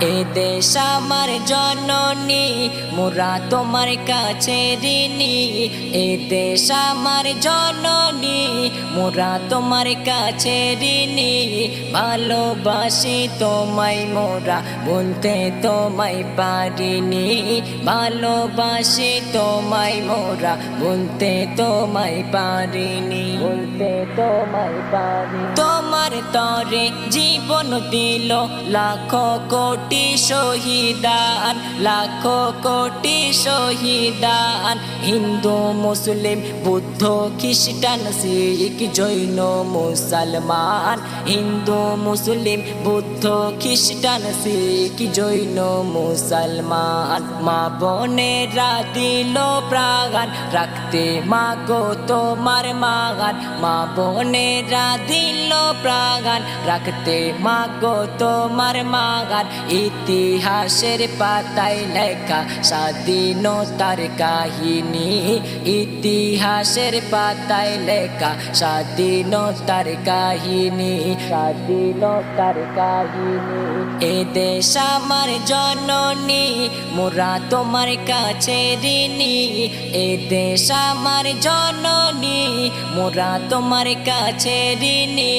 এ দেশ আমার জননী মোরা তোমার কাছে ঋণী। এ দেশ আমার জননী মোরা তোমার কাছে ঋণী। ভালোবাসি তোমায় মোরা বলতে তোমায় পারিনি। ভালোবাসি তোমায় মোরা বলতে তোমায় পারিনি। বলতে তোমায় পারি তোমার তরে জীবন দিল লাখো কোটি শহীদান লাখো কোটি শহীদান হিন্দু, মুসলিম, বুদ্ধ, খ্রিস্টান, শিখ, জৈন, মুসলমান, হিন্দু, মুসলিম, বুদ্ধ, খ্রিস্টান, শিখ, জৈন, মুসলমান। মা বোনেরা দিল প্রাগান, রাখতে মা গো তোমার মাগান। মা বোনেরা দিল প্রাগান, রাখতে মা গো তোমার মাগান। ইতিহাসের পাতায় লেখা স্বাধীনতার কাহিনী। ইতিহাসের পাতায় লেখা স্বাধীনতার কাহিনী। স্বাধীনতার কাহিনী। এ দেশ আমার জননী মোরা তোমার কাছে ঋণী। এ দেশ আমার জননী মোরা তোমার কাছে ঋণী।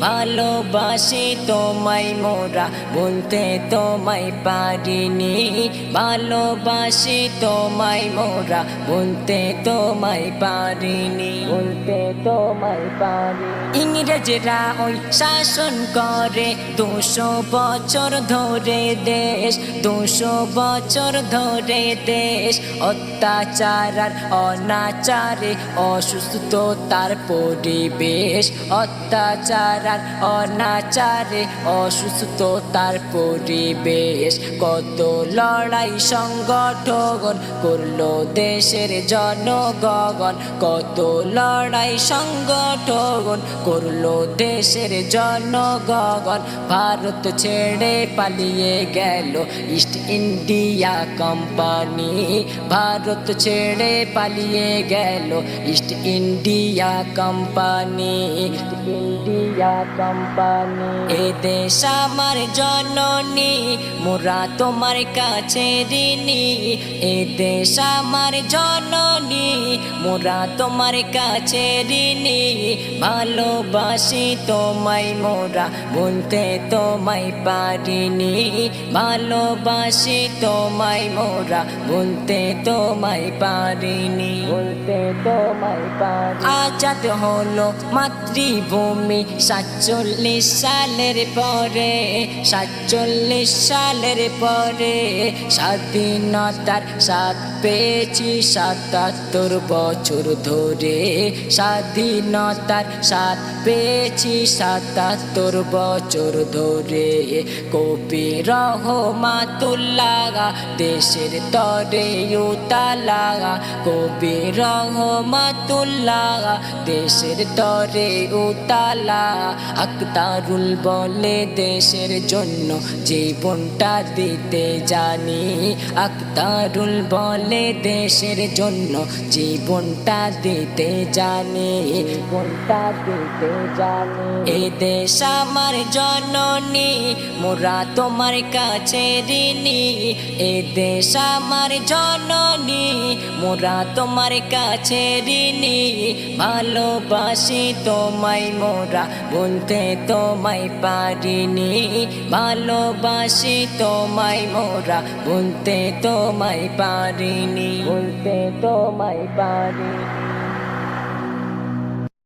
ভালোবাসি তোমায় মোরা বলতে তোমায় পারিনি। ভালোবাসি তোমায় মোরা বলতে তোমায় পারিনি। বলতে তোমায় পারি ইংরেজরা ওই শাসন করে। দুশো বছর ধরে দেশ দুশো বছর ধরে দেশ। অত্যাচার আর অনাচারে অসুস্থ তার পরিবেশ। অত্যাচার আর অনাচারে অসুস্থ তার পরিবেশ। কত লড়াই সংগঠন করল দেশের জনগণ কত লড়াই সংগঠন করল দেশের জনগণ ভারত ছেড়ে পালিয়ে গেল ইস্ট ইন্ডিয়া কোম্পানি ভারত ছেড়ে পালিয়ে গেল East India company India company এ দেশ আমার জননী, মোরা তোমার কাছে ঋণী। এ দেশ আমার জননী মোরা তোমার কাছে ঋণী। ভালোবাসি তোমায় মোরা বলতে তোমায় পারিনি। ভালোবাসি তোমায় মোরা বলতে তোমায় পারিনি। বলতে তোমায় পারি আজাদ হলো মাতৃভূমি সাতচল্লিশ সালের পরে সাতচল্লিশ সালের পরে স্বাধীনতার সাত পেয়েছি সাতাত্তর বছর ধরে স্বাধীনতার সাত পেয়েছি। সাতাত্তর বছর ধরে কবি রহমাতুল্লাহ দেশের তরে উতালাগা। কবি রহমাতুল্লাহ দেশের তরে উতালা আক্তারুল বলে দেশের জন্য জীবনটা দিতে জানি। আক্তারুল বলে দেশের জন্য জীবনটা দিতে জানি। জীবনটা দিতে জানি। এ দেশ আমার জননী মোরা তোমার কাছে ঋণী। এ দেশ আমার জননী মোরা তোমার কাছে ঋণী। ভালোবাসি তোমায় মোরা বলতে তোমায় পারিনি। ভালোবাসি তোমায় মোরা বলতে তোমায় পারিনি। বলতে তোমায় পারিনি